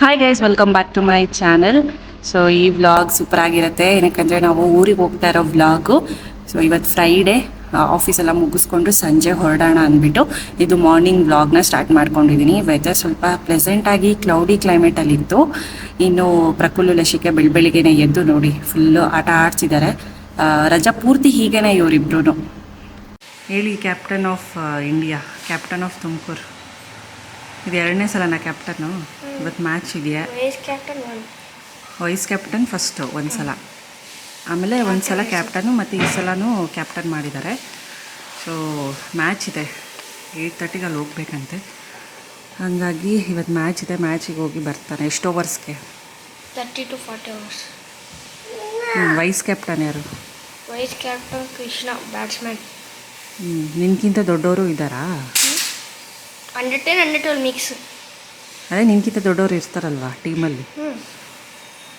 Hi guys welcome back to my channel so ಈ vlog super ಆಗಿರುತ್ತೆ. ಏನಕ್ಕಂದರೆ ನಾವು ಊರಿಗೆ ಹೋಗ್ತಾ ಇರೋ ವ್ಲಾಗು ಸೊ ಇವತ್ತು ಫ್ರೈಡೇ ಆಫೀಸೆಲ್ಲ ಮುಗಿಸ್ಕೊಂಡು ಸಂಜೆ ಹೊರಡೋಣ ಅಂದ್ಬಿಟ್ಟು ಇದು ಮಾರ್ನಿಂಗ್ ವ್ಲಾಗ್ನ ಸ್ಟಾರ್ಟ್ ಮಾಡ್ಕೊಂಡಿದ್ದೀನಿ ವೆದರ್ ಸ್ವಲ್ಪ ಪ್ಲೆಸೆಂಟಾಗಿ ಕ್ಲೌಡಿ ಕ್ಲೈಮೇಟಲ್ಲಿತ್ತು ಇನ್ನು ಪ್ರಕುಲು ಲಶಿಕೆ ಬೆಳಬೆಳಿಗ್ಗೆ ಎದ್ದು ನೋಡಿ ಫುಲ್ಲು ಆಟ ಆಡ್ತಿದ್ದಾರೆ ರಜಾ ಪೂರ್ತಿ ಹೀಗೇನೆ ಇವರಿಬ್ರು ಹೇಳಿ captain of India captain of Tumakuru. ಇದು ಎರಡನೇ ಸಲನಾ ಕ್ಯಾಪ್ಟನ್ನು ಇವತ್ತು ಮ್ಯಾಚ್ ಇದೆಯಾ? Vice captain one vice captain first ಒಂದು ಸಲ. ಆಮೇಲೆ ಒಂದು ಸಲ ಕ್ಯಾಪ್ಟನ್ನು ಮತ್ತು ಈ ಸಲನೂ ಕ್ಯಾಪ್ಟನ್ ಮಾಡಿದ್ದಾರೆ. ಸೊ ಮ್ಯಾಚ್ ಇದೆ. ಏಯ್ಟ್ ತರ್ಟಿಗೆ ಅಲ್ಲಿ ಹೋಗ್ಬೇಕಂತೆ. ಹಾಗಾಗಿ ಇವತ್ತು ಮ್ಯಾಚ್ ಇದೆ ಮ್ಯಾಚಿಗೆ ಹೋಗಿ ಬರ್ತಾನೆ. ಎಷ್ಟು ಓವರ್ಸ್ಗೆ thirty two forty overs vice captain ಯಾರು? ವೈಸ್ ಕ್ಯಾಪ್ಟನ್ ಕೃಷ್ಣ ಬ್ಯಾಟ್ಸ್ಮನ್ ಹ್ಞೂ ನಿನ್ಗಿಂತ ದೊಡ್ಡವರು ಇದ್ದಾರಾ? Hundred ten hundred twelve mix ಅದೇ ನಿನ್ಗಿಂತ ದೊಡ್ಡವರು ಇರ್ತಾರಲ್ವಾ ಟೀಮಲ್ಲಿ? ಹ್ಞೂ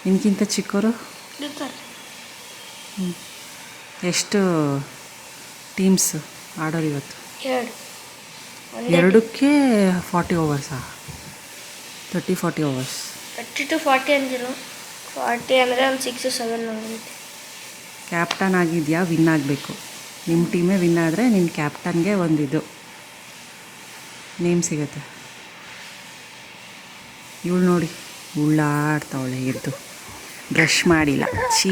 ನಿನ್ಗಿಂತ ಚಿಕ್ಕವರು ಇರ್ತಾರೆ. ಎಷ್ಟು ಟೀಮ್ಸ್ ಆಡೋರು ಇವತ್ತು? ಎರಡು. ಎರಡಕ್ಕೆ forty ಓವರ್ಸಾ thirty forty overs thirty two forty ಅಂದಿರು ಫಾರ್ಟಿ ಅಂದರೆ ಒಂದು ಸಿಕ್ಸ್ ಸೆವೆನ್ ಆಗುತ್ತೆ. ಕ್ಯಾಪ್ಟನ್ ಆಗಿದೆಯಾ? ವಿನ್ ಆಗಬೇಕು. ನಿಮ್ಮ ಟೀಮೇ ವಿನ್ ಆದರೆ ನಿನ್ನ ಕ್ಯಾಪ್ಟನ್ಗೆ ಒಂದು ಇದು. ನೇಮ್ ಸಿಗುತ್ತೆ. ಇವಳು ನೋಡಿ, ಉಳ್ಳಾಡ್ತಾವಳೆ, ಎದ್ದು. ಬ್ರಷ್ ಮಾಡಿಲ್ಲ. ಚೀ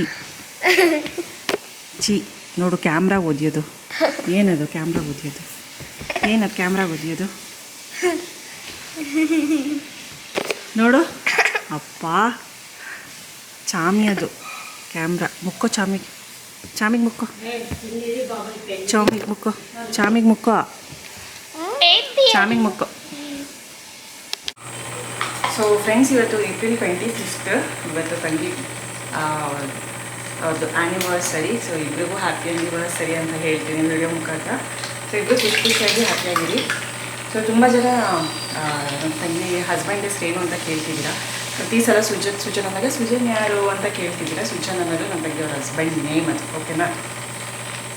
ಚೀ ನೋಡು, ಕ್ಯಾಮ್ರಾ ಓದಿಯೋದು ಏನದು ಕ್ಯಾಮ್ರಾ ಓದಿಯೋದು ಏನದು ಕ್ಯಾಮ್ರಾ ಓದಿಯೋದು ನೋಡು. ಅಪ್ಪ. ಚಾಮಿ ಅದು. ಕ್ಯಾಮ್ರಾ. ಮುಕ್ಕೋ ಚಾಮಿಗೆ. ಚಾಮಿಗೆ ಮುಕ್ಕೋ. ಚಾಮಿಗೆ ಮುಕ್ಕೋ. ಚಾಮಿಗೆ ಮುಕ್ಕೋ. ಚಾಮಿಗೆ ಮುಖ ಸೊ ಫ್ರೆಂಡ್ಸ್ ಇವತ್ತು ಏಪ್ರಿಲ್ ಟ್ವೆಂಟಿ ಫಿಫ್ತ್ ಇವತ್ತು ತಂಗಿ ಆ, ಅವ್ರದ್ದು ಆ್ಯನಿವರ್ಸರಿ ಸೊ ಇಬ್ರಿಗೂ ಹ್ಯಾಪಿ ಆ್ಯನಿವರ್ಸರಿ ಅಂತ ಹೇಳ್ತೀನಿ ವಿಡಿಯೋ ಮುಖಾಂತರ. ಸೊ ಇಬ್ಬರು ಖುಷಿ ಖುಷಿಯಾಗಿ ಹ್ಯಾಪಿಯಾಗಿರಿ ಸೊ ತುಂಬ ಜನ ನಮ್ಮ ತಂಗಿ ಹಸ್ಬೆಂಡ್ ಹೆಸ್ರು ಏನು ಅಂತ ಕೇಳ್ತಿದ್ದೀರಾ? ಪ್ರತಿ ಸಲ ಸುಜನ್ ಸುಜನ್ ಅಂದಾಗ ಸುಜನ್ ಯಾರು ಅಂತ ಕೇಳ್ತಿದ್ದೀರಾ? ಸುಜನ್ ಅನ್ನೋದು ನಮ್ಮ ತಂಗಿ ಅವ್ರ ಹಸ್ಬೆಂಡ್ ನೇಮ್ ಅದು ಓಕೆನಾ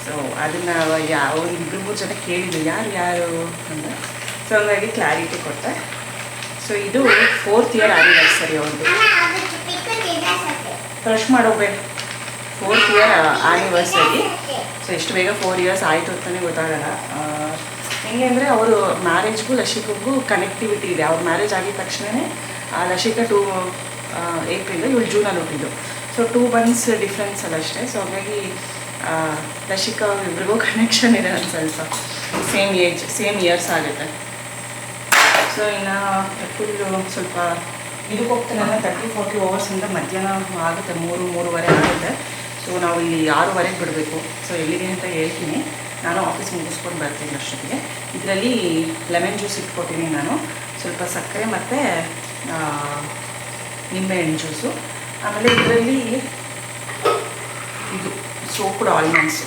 ಸೊ ಅದನ್ನು ಯಾವ ಇಬ್ಬರು ಮೂರು ಜನ ಕೇಳಿದ್ರು. ಯಾರು ಯಾರು ಅಂತ. ಸೊ ಹಂಗಾಗಿ ಕ್ಲಾರಿಟಿ ಕೊಟ್ಟೆ. ಸೊ ಇದು ಫೋರ್ತ್ ಇಯರ್ ಆ್ಯನಿವರ್ಸರಿ ಅವ್ರದ್ದು ಬ್ರಷ್ ಮಾಡೋಗ್ಬೇಕು. ಫೋರ್ತ್ ಇಯರ್ ಆ್ಯನಿವರ್ಸರಿ ಸೊ ಎಷ್ಟು ಬೇಗ ಫೋರ್ ಇಯರ್ಸ್ ಆಯಿತು ಅಂತಲೇ ಗೊತ್ತಾಗಲ್ಲ. ಆ, ಹೆಂಗೆ ಅಂದರೆ ಅವರು ಮ್ಯಾರೇಜ್ಗೂ ಲಶಿಕಗೂ ಕನೆಕ್ಟಿವಿಟಿ ಇದೆ. ಅವ್ರ ಮ್ಯಾರೇಜ್ ಆಗಿದ ತಕ್ಷಣವೇ ಲಶಿಕಾ ಟೂ ಏಪ್ರಿಲ್ ಇವಳು ಜೂನಲ್ಲಿ ಹುಟ್ಟಿದ್ದು. ಸೊ ಟೂ ಮಂತ್ಸ್ ಡಿಫ್ರೆನ್ಸ್ ಅಲ್ಲ ಅಷ್ಟೇ. ಸೊ ಹಾಗಾಗಿ ಆ, ಲಶಿಕಾ ಇಬ್ರಿಗೂ ಕನೆಕ್ಷನ್ ಇದೆ ಒಂದು ಸೇಮ್ ಏಜ್ ಸೇಮ್ ಇಯರ್ಸ್ ಆಗುತ್ತೆ. ಸೊ ಇನ್ನು ಫುಲ್ಲು ಸ್ವಲ್ಪ ಇದಕ್ಕೆ ಹೋಗ್ತಾನೆ ತರ್ಟಿ ಫೋರ್ಟಿ ಓವರ್ಸಿಂದ ಮಧ್ಯಾಹ್ನ ಆಗುತ್ತೆ. ಮೂರು, ಮೂರುವರೆ ಆಗುತ್ತೆ. ಸೊ ನಾವು ಇಲ್ಲಿ ಆರೂವರೆಗೆ ಬಿಡಬೇಕು. ಸೊ ಎಲ್ಲಿದೆ ಅಂತ ಹೇಳ್ತೀನಿ. ನಾನು ಆಫೀಸ್ ಮುಗಿಸ್ಕೊಂಡು ಬರ್ತೀನಿ ಅಷ್ಟೊತ್ತಿಗೆ. ಇದರಲ್ಲಿ ಲೆಮನ್ ಜ್ಯೂಸ್ ಇಟ್ಕೊತೀನಿ ನಾನು. ಸ್ವಲ್ಪ ಸಕ್ಕರೆ ಮತ್ತು ನಿಂಬೆಹಣ್ಣು ಜ್ಯೂಸು ಆಮೇಲೆ ಇದರಲ್ಲಿ ಇದು. ಸೋಪ್ಡ್ ಆಲ್ಮಂಡ್ಸು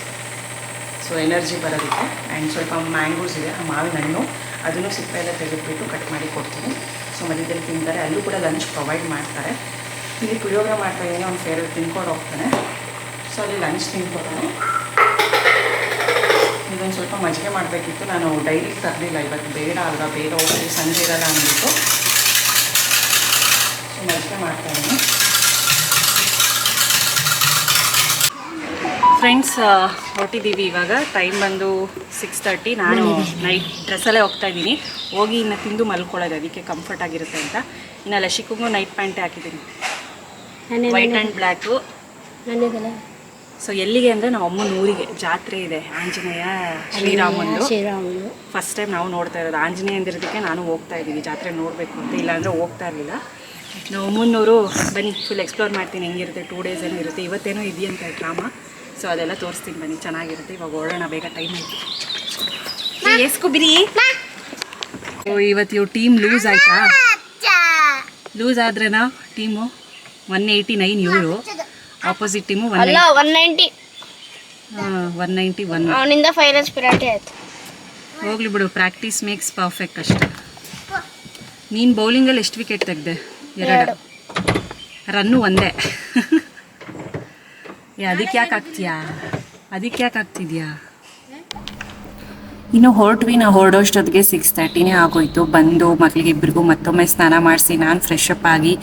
ಸೊ ಎನರ್ಜಿ ಬರೋದಕ್ಕೆ. ಆ್ಯಂಡ್ ಸ್ವಲ್ಪ ಮ್ಯಾಂಗೋಸ್ ಇದೆ, ಆ ಮಾವಿನ ಹಣ್ಣು. ಅದನ್ನು ಸಿಪ್ಪೆ ಎಲ್ಲ ತೆಗೆದುಬಿಟ್ಟು ಕಟ್ ಮಾಡಿ ಕೊಡ್ತೀನಿ. ಸೊ ಮಧ್ಯದಲ್ಲಿ ತಿಂತಾರೆ. ಅಲ್ಲೂ ಕೂಡ ಲಂಚ್ ಪ್ರೊವೈಡ್ ಮಾಡ್ತಾರೆ. ಇಲ್ಲಿ ಪುಳಿಯೋಗ ಮಾಡ್ತಾ ಇದ್ದೀನಿ ಅವ್ನು ಫೇವ್ರೇಟ್ ತಿನ್ಕೊಂಡು ಹೋಗ್ತಾನೆ. ಸೊ ಅಲ್ಲಿ ಲಂಚ್ ತಿನ್ಕೊತಾನೆ ಇದೊಂದು ಸ್ವಲ್ಪ ಮಜ್ಜಿಗೆ ಮಾಡಬೇಕಿತ್ತು. ನಾನು ಡೈಲಿ ತರಲಿಲ್ಲ. ಇವತ್ತು ಬೇಡ ಅಲ್ಲ ಬೇರೆ ಹೋಗಿ ಸಂಜೆ ಇರಲ್ಲ ಅಂದ್ಬಿಟ್ಟು. ಸೊ ಮಜ್ಜಿಗೆ ಮಾಡ್ತಾಯಿದ್ದೀನಿ ಫ್ರೆಂಡ್ಸ್ ಹೊರಟಿದ್ದೀವಿ ಇವಾಗ. ಟೈಮ್ ಬಂದು ಸಿಕ್ಸ್ ತರ್ಟಿ ನಾನು ನೈಟ್ ಡ್ರೆಸ್ಸಲ್ಲೇ ಹೋಗ್ತಾ ಇದ್ದೀನಿ. ಹೋಗಿ ಇನ್ನು ತಿಂದು ಮಲ್ಕೊಳ್ಳೋದು ಅದಕ್ಕೆ ಕಂಫರ್ಟ್ ಆಗಿರುತ್ತೆ ಅಂತ. ಇನ್ನು ಲಶಿಕಗೂ ನೈಟ್ ಪ್ಯಾಂಟೇ ಹಾಕಿದ್ದೀನಿ. ವೈಟ್ ಆ್ಯಂಡ್ ಬ್ಲ್ಯಾಕು ಸೊ ಎಲ್ಲಿಗೆ ಅಂದರೆ ನಾವು ಅಮ್ಮನ ಊರಿಗೆ. ಜಾತ್ರೆ ಇದೆ. ಆಂಜನೇಯ ಶ್ರೀರಾಮಂದು ಫಸ್ಟ್ ಟೈಮ್ ನಾವು ನೋಡ್ತಾ ಇರೋದು. ಆಂಜನೇಯ ಅಂದಿರೋದಕ್ಕೆ ನಾನು ಹೋಗ್ತಾ ಇದ್ದೀನಿ. ಜಾತ್ರೆ ನೋಡಬೇಕು ಅಂತ. ಇಲ್ಲಾಂದರೆ ಹೋಗ್ತಾ ಇರಲಿಲ್ಲ. ನಾವು ಮುನ್ನೂರು ಬನ್ನಿ ಫುಲ್ ಎಕ್ಸ್ಪ್ಲೋರ್ ಮಾಡ್ತೀನಿ. ಹೆಂಗಿರುತ್ತೆ? ಟೂ ಡೇಸ್ ಏನೋ ಇರುತ್ತೆ. ಇವತ್ತೇನೋ ಇದೆಯಂತೆ ಡ್ರಾಮಾ. ಸೊ ಅದೆಲ್ಲ ತೋರಿಸ್ತೀನಿ ಬನ್ನಿ ಚೆನ್ನಾಗಿರುತ್ತೆ. ಇವಾಗ ಓಡೋಣ ಬೇಗ ಟೈಮ್ ಆಯಿತು. ಎಸ್ಕು ಬಿರಿ ಓ ಇವತ್ತು ಇವು ಟೀಮ್ ಲೂಸ್ ಆಯ್ತಾ? ಲೂಸ್ ಆದ್ರೇನಾ ಟೀಮು ಒನ್ ಏಯ್ಟಿ ನೈನ್ ಇವರು. Opposite team one one ninety one ninety one ಅವನಿಂದ ಪಿರಾಟಿ ಆಯ್ತು. ಹೋಗ್ಲಿ ಬಿಡು ಪ್ರಾಕ್ಟೀಸ್ ಮೇಕ್ಸ್ ಪರ್ಫೆಕ್ಟ್ ಅಷ್ಟೆ. ನೀನು ಬೌಲಿಂಗಲ್ಲಿ ಎಷ್ಟು ವಿಕೆಟ್ ತೆಗ್ದೆ? ಎರಡು. ರನ್ನು ಒಂದೇ. ಏ ಅದಕ್ಕೆ ಯಾಕೆ ಆಗ್ತೀಯಾ? ಅದಕ್ಕೆ ಯಾಕೆ ಆಗ್ತಿದ್ಯಾ? ಇನ್ನು ಹೊರಟ್ವಿ ನಾ ಹೊರಡೋಷ್ಟೊತ್ತಿಗೆ ಸಿಕ್ಸ್ ತರ್ಟಿನೇ ಆಗೋಯ್ತು. ಬಂದು ಮಕ್ಕಳಿಗೆ ಇಬ್ಬರಿಗೂ ಮತ್ತೊಮ್ಮೆ ಸ್ನಾನ ಮಾಡಿಸಿ ನಾನು ಫ್ರೆಶ್ ಅಪ್ ಆಗಿ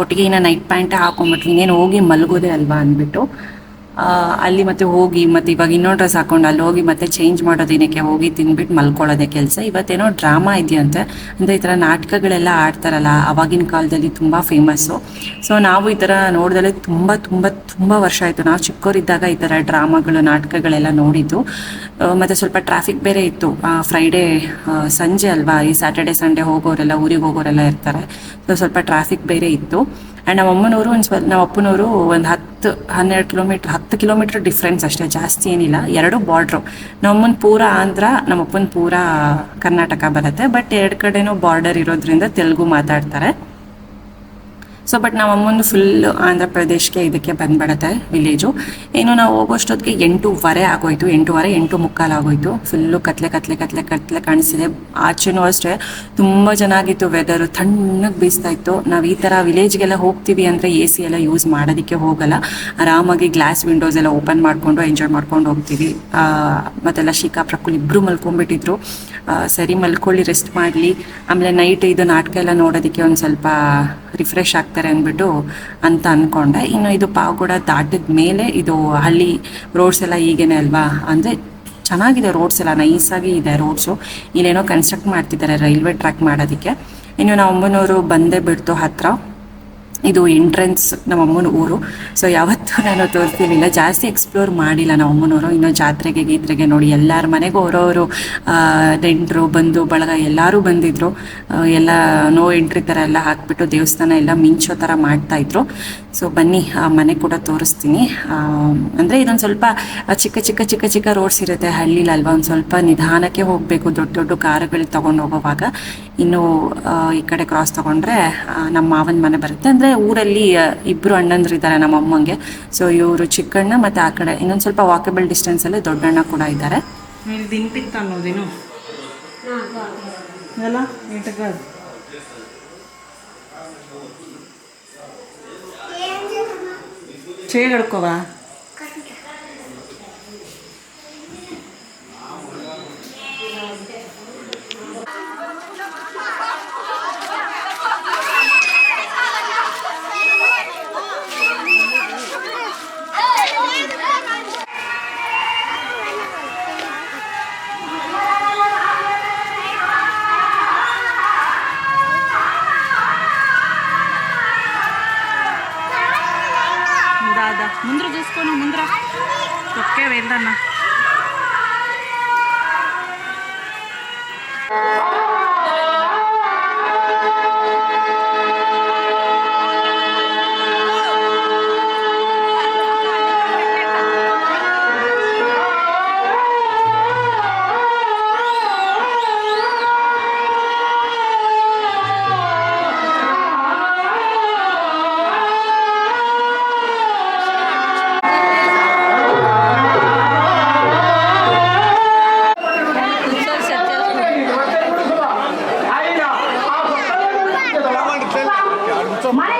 ಒಟ್ಟಿಗೆ ಇನ್ನು ನೈಟ್ ಪ್ಯಾಂಟ್ ಹಾಕೊಂಡ್ಬಿಟ್ವಿ ಇನ್ನೇನು ಹೋಗಿ ಮಲಗೋದೆ ಅಲ್ವಾ ಅಂದ್ಬಿಟ್ಟು. ಅಲ್ಲಿ ಮತ್ತೆ ಹೋಗಿ, ಮತ್ತೆ ಇವಾಗ ಇನ್ನೊಂದು ಡ್ರೆಸ್ ಹಾಕೊಂಡು ಅಲ್ಲಿ ಹೋಗಿ ಮತ್ತೆ ಚೇಂಜ್ ಮಾಡೋದೇನಕ್ಕೆ ಹೋಗಿ ತಿನ್ಬಿಟ್ಟು ಮಲ್ಕೊಳ್ಳೋದೆ ಕೆಲಸ. ಇವತ್ತೇನೋ ಡ್ರಾಮಾ ಇದೆಯಂತೆ. ಅಂದರೆ ಈ ಥರ ನಾಟಕಗಳೆಲ್ಲ ಆಡ್ತಾರಲ್ಲ, ಅವಾಗಿನ ಕಾಲದಲ್ಲಿ ತುಂಬ ಫೇಮಸ್ಸು ಸೊ ನಾವು ಈ ಥರ ನೋಡ್ದಲೇ ತುಂಬ ತುಂಬ ತುಂಬ ವರ್ಷ ಆಯಿತು. ನಾವು ಚಿಕ್ಕವರಿದ್ದಾಗ ಈ ಥರ ಡ್ರಾಮಾಗಳು ನಾಟಕಗಳೆಲ್ಲ ನೋಡಿದ್ದು. ಮತ್ತೆ ಸ್ವಲ್ಪ ಟ್ರಾಫಿಕ್ ಬೇರೆ ಇತ್ತು. ಫ್ರೈಡೇ ಸಂಜೆ ಅಲ್ವಾ, ಈ ಸ್ಯಾಟರ್ಡೆ ಸಂಡೇ ಹೋಗೋರೆಲ್ಲ, ಊರಿಗೆ ಹೋಗೋರೆಲ್ಲ ಇರ್ತಾರೆ. ಸೊ ಸ್ವಲ್ಪ ಟ್ರಾಫಿಕ್ ಬೇರೆ ಇತ್ತು. ಆ್ಯಂಡ್ ನಮ್ಮ ಅಮ್ಮನವರು ಒಂದು ಸ್ವಲ್ಪ, ನಮ್ಮ ಅಪ್ಪನವರು ಒಂದು ಹತ್ತು, ಹನ್ನೆರಡು ಕಿಲೋಮೀಟ್ರ್ ಹತ್ತು ಕಿಲೋಮೀಟ್ರ್ ಡಿಫ್ರೆನ್ಸ್ ಅಷ್ಟೇ, ಜಾಸ್ತಿ ಏನಿಲ್ಲ. ಎರಡು ಬಾರ್ಡ್ರು ನಮ್ಮ ಅಮ್ಮನ ಪೂರ ಆಂಧ್ರ, ನಮ್ಮ ಅಪ್ಪನ ಪೂರ ಕರ್ನಾಟಕ ಬರುತ್ತೆ. ಬಟ್ ಎರಡು ಕಡೆನೂ ಬಾರ್ಡರ್ ಇರೋದ್ರಿಂದ ತೆಲುಗು ಮಾತಾಡ್ತಾರೆ. ಸೊ ಬಟ್ ನಾವು ಅಮ್ಮಂದು ಫುಲ್ ಆಂಧ್ರ ಪ್ರದೇಶ್ಗೆ ಇದಕ್ಕೆ ಬಂದ್ಬಿಡತ್ತೆ ವಿಲೇಜು ಏನು ನಾವು ಹೋಗೋಷ್ಟೊತ್ತಿಗೆ ಎಂಟೂವರೆ ಆಗೋಯ್ತು ಎಂಟೂವರೆ ಎಂಟು ಮುಕ್ಕಾಲು ಆಗೋಯ್ತು. ಫುಲ್ಲು ಕತ್ಲೆ ಕತ್ಲೆ ಕತ್ಲೆ ಕತ್ಲೆ ಕಾಣಿಸಿದೆ. ಆಚೆನೂ ಅಷ್ಟೇ, ತುಂಬ ಚೆನ್ನಾಗಿತ್ತು ವೆದರು ತಣ್ಣಗೆ ಬೀಸ್ತಾ ಇತ್ತು. ನಾವು ಈ ಥರ ವಿಲೇಜ್ಗೆಲ್ಲ ಹೋಗ್ತೀವಿ ಅಂದರೆ ಎ ಸಿ ಎಲ್ಲ ಯೂಸ್ ಮಾಡೋದಕ್ಕೆ ಹೋಗಲ್ಲ. ಆರಾಮಾಗಿ ಗ್ಲಾಸ್ ವಿಂಡೋಸ್ ಎಲ್ಲ ಓಪನ್ ಮಾಡಿಕೊಂಡು ಎಂಜಾಯ್ ಮಾಡ್ಕೊಂಡು ಹೋಗ್ತೀವಿ. ಮತ್ತೆಲ್ಲ ಶಿಕಾ ಪ್ರಕುಲ್ ಇಬ್ಬರು ಮಲ್ಕೊಂಡ್ಬಿಟ್ಟಿದ್ರು. ಸರಿ ಮಲ್ಕೊಳ್ಳಿ ರೆಸ್ಟ್ ಮಾಡಲಿ. ಆಮೇಲೆ ನೈಟ್ ಇದು ನಾಟಕ ಎಲ್ಲ ನೋಡೋದಕ್ಕೆ ಒಂದು ಸ್ವಲ್ಪ ರಿಫ್ರೆಶ್ ಆಗ್ತಾರೆ ಅಂದ್ಬಿಟ್ಟು ಅಂತ ಅಂದ್ಕೊಂಡೆ ಇನ್ನು ಇದು ಪಾವಗಡ ದಾಟಿದ ಮೇಲೆ ಇದು ಹಳ್ಳಿ ರೋಡ್ಸ್ ಎಲ್ಲ ಈಗೇನೆ ಅಲ್ವಾ? ಅಂದರೆ ಚೆನ್ನಾಗಿದೆ ರೋಡ್ಸ್ ಎಲ್ಲ ನೈಸಾಗಿ ಇದೆ ರೋಡ್ಸು ಇಲ್ಲೇನೋ ಕನ್ಸ್ಟ್ರಕ್ಟ್ ಮಾಡ್ತಿದ್ದಾರೆ ರೈಲ್ವೆ ಟ್ರ್ಯಾಕ್ ಮಾಡೋದಕ್ಕೆ. ಇನ್ನು ನಾವು ಒಂಬನೂರು ಬಂದೇ ಬಿಡ್ತು ಹತ್ರ. ಇದು ಎಂಟ್ರೆನ್ಸ್ ನಮ್ಮ ಅಮ್ಮನ ಊರು. ಸೊ ಯಾವತ್ತೂ ನಾನು ತೋರಿಸಿರಲಿಲ್ಲ ಜಾಸ್ತಿ ಎಕ್ಸ್ಪ್ಲೋರ್ ಮಾಡಿಲ್ಲ ನಮ್ಮ ಅಮ್ಮನವರು. ಇನ್ನು ಜಾತ್ರೆಗೆ, ಗೀತ್ರೆಗೆ ನೋಡಿ ಎಲ್ಲರ ಮನೆಗೂ ಅವರವರು ನೆಂಟರು ಬಂದು ಬಳಗ ಎಲ್ಲರೂ ಬಂದಿದ್ರು. ಎಲ್ಲ ನೋ ಎಂಟ್ರಿ ಥರ ಎಲ್ಲ ಹಾಕ್ಬಿಟ್ಟು ದೇವಸ್ಥಾನ ಎಲ್ಲ ಮಿಂಚೋ ಥರ ಮಾಡ್ತಾಯಿದ್ರು ಸೊ ಬನ್ನಿ, ಆ ಮನೆ ಕೂಡ ತೋರಿಸ್ತೀನಿ. ಅಂದರೆ ಇದೊಂದು ಸ್ವಲ್ಪ ಚಿಕ್ಕ ಚಿಕ್ಕ ಚಿಕ್ಕ ಚಿಕ್ಕ ರೋಡ್ಸ್ ಇರುತ್ತೆ ಹಳ್ಳಿಲಿ ಅಲ್ವಾ ಒಂದು ಸ್ವಲ್ಪ ನಿಧಾನಕ್ಕೆ ಹೋಗಬೇಕು, ದೊಡ್ಡ ದೊಡ್ಡ ಕಾರುಗಳು ತೊಗೊಂಡು ಹೋಗೋವಾಗ. ಇನ್ನು ಈ ಕಡೆ ಕ್ರಾಸ್ ತೊಗೊಂಡ್ರೆ ನಮ್ಮ ಮಾವನ ಮನೆ ಬರುತ್ತೆ. ಅಂದರೆ ಊರಲ್ಲಿ ಇಬ್ಬರು ಇಬ್ರು ಅಣ್ಣಂದ್ರು ಇದ್ದಾರೆ ನಮ್ಮ ಅಮ್ಮಂಗೆ. ಸೊ ಇವರು ಚಿಕ್ಕಣ್ಣ ಮತ್ತು ಆ ಕಡೆ. ಇನ್ನೊಂದು ಸ್ವಲ್ಪ ವಾಕಬಲ್ ಡಿಸ್ಟೆನ್ಸಲ್ಲಿ ದೊಡ್ಡಣ್ಣ ಕೂಡ ಇದ್ದಾರೆ. ಹಿಡ್ಕೋವಾ kasama. tomar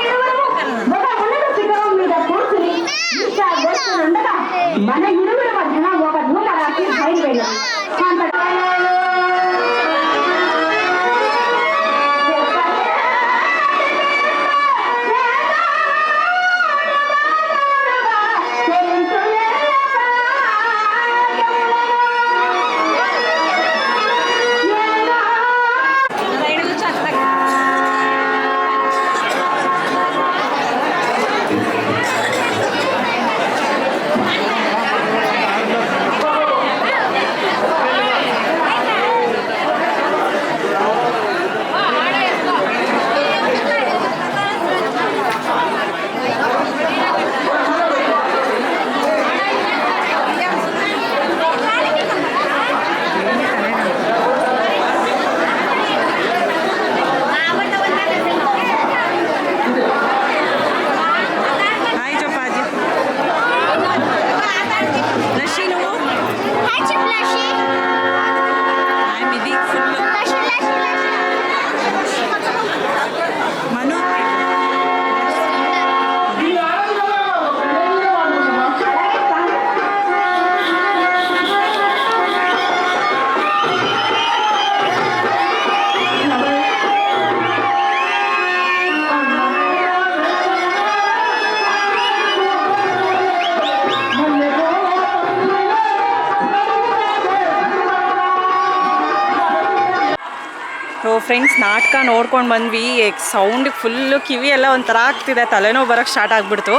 ನಾಟಕ ನೋಡ್ಕೊಂಡು ಬಂದ್ವಿ. ಸೌಂಡ್ ಫುಲ್ಲು ಕಿವಿ ಎಲ್ಲ ಒಂಥರ ಆಗ್ತಿದೆ. ತಲೆನೋವು ಬರೋಕ್ಕೆ ಸ್ಟಾರ್ಟ್ ಆಗಿಬಿಡ್ತು.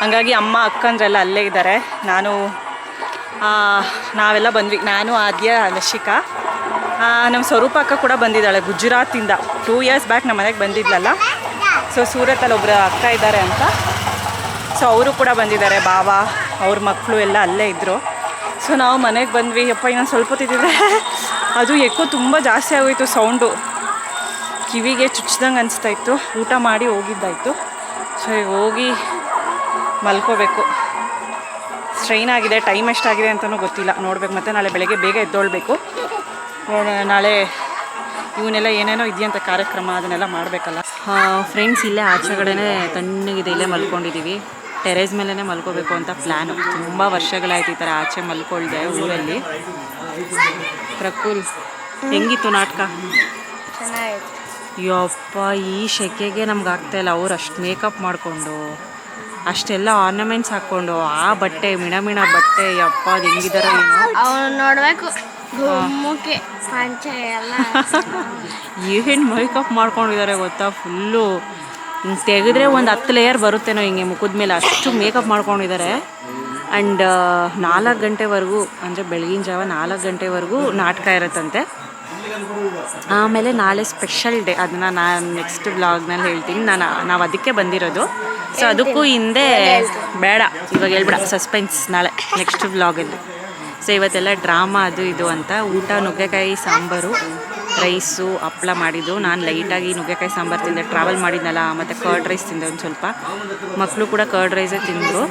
ಹಂಗಾಗಿ ಅಮ್ಮ ಅಕ್ಕಂದ್ರೆಲ್ಲ ಅಲ್ಲೇ ಇದ್ದಾರೆ. ನಾನು ನಾವೆಲ್ಲ ಬಂದ್ವಿ. ನಾನು, ಆದ್ಯ ಲಶಿಕಾ ನಮ್ಮ ಸ್ವರೂಪ ಅಕ್ಕ ಕೂಡ ಬಂದಿದ್ದಾಳೆ ಗುಜರಾತಿಂದ. ಟೂ ಇಯರ್ಸ್ ಬ್ಯಾಕ್ ನಮ್ಮ ಮನೆಗೆ ಬಂದಿದ್ಲಲ್ಲ. ಸೊ ಸೂರತ್ತಲ್ಲಿ ಒಬ್ಬರು ಅಕ್ಕ ಇದ್ದಾರೆ ಅಂತ. ಸೊ ಅವರು ಕೂಡ ಬಂದಿದ್ದಾರೆ. ಬಾವ, ಅವ್ರ ಮಕ್ಕಳು ಎಲ್ಲ ಅಲ್ಲೇ ಇದ್ದರು ಸೊ ನಾವು ಮನೆಗೆ ಬಂದ್ವಿ. ಅಪ್ಪ ಇನ್ನೊಂದು ಸ್ವಲ್ಪ ಹೊತ್ತಿದ್ರೆ ಅದು ಎಕ್ಕೋ ತುಂಬ ಜಾಸ್ತಿ ಆಗೋಯಿತು ಸೌಂಡು ಕಿವಿಗೆ ಚುಚ್ಚಿದಂಗೆ ಅನಿಸ್ತಾ ಇತ್ತು. ಊಟ ಮಾಡಿ ಹೋಗಿದ್ದಾಯಿತು. ಸೊ ಈಗ ಹೋಗಿ ಮಲ್ಕೋಬೇಕು. ಸ್ಟ್ರೈನ್ ಆಗಿದೆ ಟೈಮ್ ಎಷ್ಟಾಗಿದೆ ಅಂತಲೂ ಗೊತ್ತಿಲ್ಲ. ನೋಡ್ಬೇಕು ಮತ್ತು ನಾಳೆ ಬೆಳಗ್ಗೆ ಬೇಗ ಎದ್ದೊಳ್ಬೇಕು. ನೋಡೋಣ ನಾಳೆ ಇವನ್ನೆಲ್ಲ ಏನೇನೋ ಇದೆಯಂತ ಕಾರ್ಯಕ್ರಮ ಅದನ್ನೆಲ್ಲ ಮಾಡಬೇಕಲ್ಲ. ಫ್ರೆಂಡ್ಸ್ ಇಲ್ಲೇ ಆಚೆಗಡೆನೇ ತಣ್ಣಗಿದೆ ಇಲ್ಲೇ ಮಲ್ಕೊಂಡಿದ್ದೀವಿ ಟೆರೇಸ್ ಮೇಲೇ ಮಲ್ಕೋಬೇಕು ಅಂತ ಪ್ಲ್ಯಾನು ತುಂಬ ವರ್ಷಗಳಾಯ್ತು ಈ ಥರ ಆಚೆ ಮಲ್ಕೊಳ್ದೆ ಊರಲ್ಲಿ. ಪ್ರಕುಲ್ ಹೆಂಗಿತ್ತು ನಾಟಕ? ಚೆನ್ನಾಗಿತ್ತು. ಯಪ್ಪ ಈ ಶೆಕೆಗೆ ನಮ್ಗೆ ಆಗ್ತಾಯಿಲ್ಲ ಇಲ್ಲ. ಅವ್ರು ಅಷ್ಟು ಮೇಕಪ್ ಮಾಡಿಕೊಂಡು ಅಷ್ಟೆಲ್ಲ ಆರ್ನಮೆಂಟ್ಸ್ ಹಾಕ್ಕೊಂಡು ಆ ಬಟ್ಟೆ ಮಿಣ ಮಿಣ ಬಟ್ಟೆ ಯಪ್ಪ ಅದು ಹೆಂಗಿದಾರ ಅವನು ನೋಡ್ಬೇಕು. ಏನು ಮೇಕಪ್ ಮಾಡ್ಕೊಂಡಿದ್ದಾರೆ ಗೊತ್ತಾ? ಫುಲ್ಲು ಹಿಂಗೆ ತೆಗೆದ್ರೆ ಒಂದು ಹತ್ತು ಲೇಯರ್ ಬರುತ್ತೇನೋ ಹಿಂಗೆ ಮುಖದ ಮೇಲೆ. ಅಷ್ಟು ಮೇಕಪ್ ಮಾಡ್ಕೊಂಡಿದ್ದಾರೆ ಆ್ಯಂಡ್ ನಾಲ್ಕು ಗಂಟೆವರೆಗೂ ಅಂದರೆ ಬೆಳಗಿನ ಜಾವ ನಾಲ್ಕು ಗಂಟೆವರೆಗೂ ನಾಟಕ ಇರುತ್ತಂತೆ. ಆಮೇಲೆ ನಾಳೆ ಸ್ಪೆಷಲ್ ಡೇ ಅದನ್ನ ನಾನು ನೆಕ್ಸ್ಟ್ ವ್ಲಾಗ್ನಲ್ಲಿ ಹೇಳ್ತೀನಿ. ನಾನು, ನಾವು ಅದಕ್ಕೆ ಬಂದಿರೋದು. ಸೊ ಅದಕ್ಕೂ ಹಿಂದೆ ಬೇಡ. ಇವಾಗ ಹೇಳ್ಬೇಡ. ಸಸ್ಪೆನ್ಸ್ ನಾಳೆ ನೆಕ್ಸ್ಟ್ ವ್ಲಾಗಲ್ಲಿ ಸೊ ಇವತ್ತೆಲ್ಲ ಡ್ರಾಮಾ ಅದು ಇದು ಅಂತ. ಊಟ, ನುಗ್ಗೆಕಾಯಿ, ಸಾಂಬಾರು ರೈಸು ಹಪ್ಪಳ ಮಾಡಿದ್ದು. ನಾನು ಲೈಟಾಗಿ ನುಗ್ಗೆಕಾಯಿ, ಸಾಂಬಾರು ತಿಂದೆ. ಟ್ರಾವೆಲ್ ಮಾಡಿದ್ನಲ್ಲ, ಮತ್ತು ಕರ್ಡ್ ರೈಸ್ ತಿಂದೆ ಒಂದು ಸ್ವಲ್ಪ. ಮಕ್ಕಳು ಕೂಡ ಕರ್ಡ್ ರೈಸೇ ತಿಂದರು.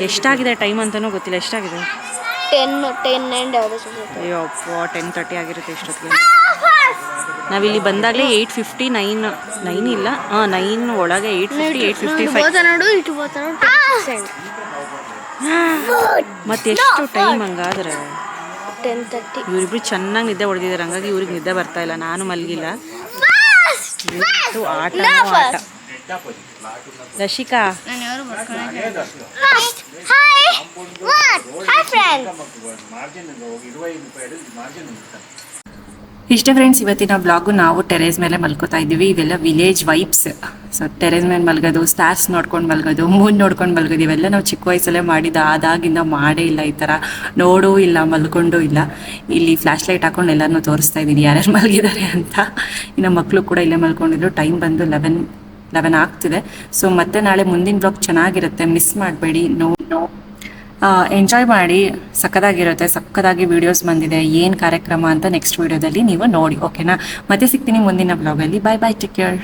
ಎಷ್ಟಾಗಿದೆ ಟೈಮ್ ಅಂತಲೂ ಗೊತ್ತಿಲ್ಲ. ಎಷ್ಟಾಗಿದೆ? ಟೆನ್ ಟೆನ್ ಆ್ಯಂಡ್ ಯಾವುದು ಟೆನ್ ತರ್ಟಿ ಆಗಿರುತ್ತೆ ಇಷ್ಟೊತ್ತಿಗೆ. ನಾವಿಲ್ಲಿ ಬಂದಾಗಲೇ ಏಯ್ಟ್ ಫಿಫ್ಟಿ ನೈನ್ ನೈನ್ ಇಲ್ಲ. ಹಾಂ ನೈನ್ ಒಳಗೆ eight fifty eight fifty five ನೋಡು ಇಟ್ಟು ಮತ್ತೆ ಎಷ್ಟು ಟೈಮ್ ಹಂಗಾದ್ರೆ? ಟೆನ್ ತರ್ಟಿ ಇವರಿಬ್ರು ಚೆನ್ನಾಗಿ ನಿದ್ದೆ ಹೊಡೆದಿದ್ದಾರೆ ಹಂಗಾಗಿ ಇವ್ರಿಗೆ ನಿದ್ದೆ ಬರ್ತಾ ಇಲ್ಲ ನಾನು ಮಲಗಿಲ್ಲ. ಇವತ್ತು ಆಟನೂ ಆಟ. ರಶಿಕಾ. ಇಷ್ಟೇ ಫ್ರೆಂಡ್ಸ್ ಇವತ್ತಿನ ಬ್ಲಾಗು ನಾವು ಟೆರೇಸ್ ಮೇಲೆ ಮಲ್ಕೋತಾ ಇದ್ದೀವಿ. ಇವೆಲ್ಲ ವಿಲೇಜ್ ವೈಬ್ಸ್ ಸೊ ಟೆರೇಸ್ ಮೇಲೆ ಮಲ್ಗೋದು ಸ್ಟಾರ್ಸ್ ನೋಡ್ಕೊಂಡು ಮಲ್ಗೋದು ಮೂನ್ ನೋಡ್ಕೊಂಡು ಮಲ್ಗೋದು, ಇವೆಲ್ಲ ನಾವು ಚಿಕ್ಕ ವಯಸ್ಸಲ್ಲೇ ಮಾಡಿದ ಆದಾಗಿಂದ ಮಾಡೇ ಇಲ್ಲ ಈ ಥರ. ನೋಡೂ ಇಲ್ಲ, ಮಲ್ಕೊಂಡು ಇಲ್ಲ. ಇಲ್ಲಿ ಫ್ಲ್ಯಾಶ್ ಲೈಟ್ ಹಾಕೊಂಡು ಎಲ್ಲರನ್ನೂ ತೋರಿಸ್ತಾ ಇದ್ದೀನಿ. ಯಾರ್ಯಾರು ಮಲಗಿದ್ದಾರೆ ಅಂತ. ಇನ್ನು ಮಕ್ಕಳು ಕೂಡ ಇಲ್ಲೇ ಮಲ್ಕೊಂಡಿದ್ರು. ಟೈಮ್ ಬಂದು ಲೆವೆನ್ ಲೆವೆನ್ ಆಗ್ತಿದೆ. ಸೊ ಮತ್ತೆ ನಾಳೆ ಮುಂದಿನ ಬ್ಲಾಗ್ ಚೆನ್ನಾಗಿರುತ್ತೆ. ಮಿಸ್ ಮಾಡಬೇಡಿ. ನೋ ನೋ ಎಂಜಾಯ್ ಮಾಡಿ ಸಕ್ಕದಾಗಿರುತ್ತೆ ಸಕ್ಕದಾಗಿ ವಿಡಿಯೋಸ್ ಬಂದಿದೆ, ಏನು ಕಾರ್ಯಕ್ರಮ ಅಂತ ನೆಕ್ಸ್ಟ್ ವಿಡಿಯೋದಲ್ಲಿ ನೀವು ನೋಡಿ ಓಕೆನಾ ಮತ್ತೆ ಸಿಗ್ತೀನಿ ಮುಂದಿನ ಬ್ಲಾಗಲ್ಲಿ ಬಾಯ್ ಬಾಯ್ ಟೇಕ್ ಕೇರ್